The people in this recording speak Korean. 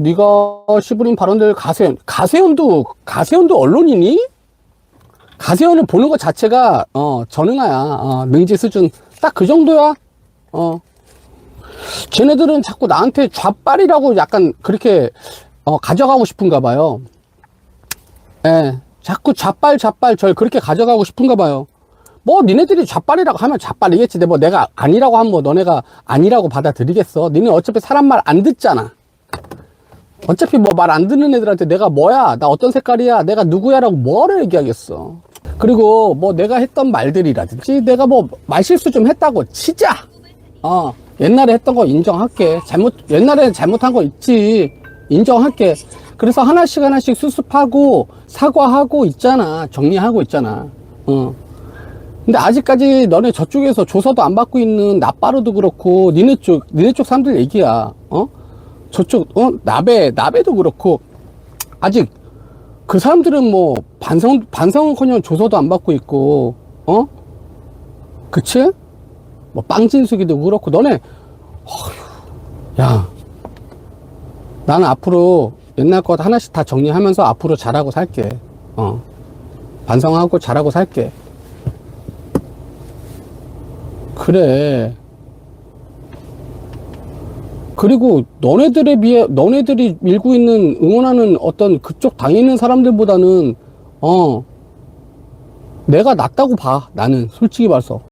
네가 시부린 발언들 가세현 가세현도 가세현도 언론이니? 가세현을 보는 것 자체가 어 전응아야. 어, 능지 수준 딱 그 정도야. 어. 쟤네들은 자꾸 나한테 좌빨이라고 약간 그렇게 어, 가져가고 싶은가 봐요. 예. 자꾸 좌빨 좌빨 절 그렇게 가져가고 싶은가 봐요. 뭐 니네들이 좌빨이라고 하면 좌빨이겠지. 근데 뭐 내가 아니라고 하면 뭐 너네가 아니라고 받아들이겠어. 니네 어차피 사람 말 안 듣잖아 어차피 뭐 말 안 듣는 애들한테 내가 뭐야, 나 어떤 색깔이야, 내가 누구야 라고 뭐를 얘기하겠어. 그리고 뭐 내가 했던 말들이라든지 내가 뭐 말실수 좀 했다고 치자. 어, 옛날에 했던 거 인정할게. 잘못, 옛날에 잘못한 거 있지. 인정할게. 그래서 하나씩 하나씩 수습하고 사과하고 있잖아. 정리하고 있잖아. 어. 근데 아직까지 너네 저쪽에서 조사도 안 받고 있는 나빠로도 그렇고 니네 쪽 니네 쪽 사람들 얘기야. 어? 저쪽 어? 나베 나베도 그렇고 아직 그 사람들은 뭐 반성 반성은커녕 조사도 안 받고 있고 어? 그치? 뭐 빵진수기도 그렇고 너네 어휴, 야. 나는 앞으로 옛날 것 하나씩 다 정리하면서 앞으로 잘하고 살게. 어. 반성하고 잘하고 살게. 그래 그리고 너네들에 비해 너네들이 밀고 있는 응원하는 어떤 그쪽 당에 있는 사람들보다는 어 내가 낫다고 봐 나는. 솔직히 말해서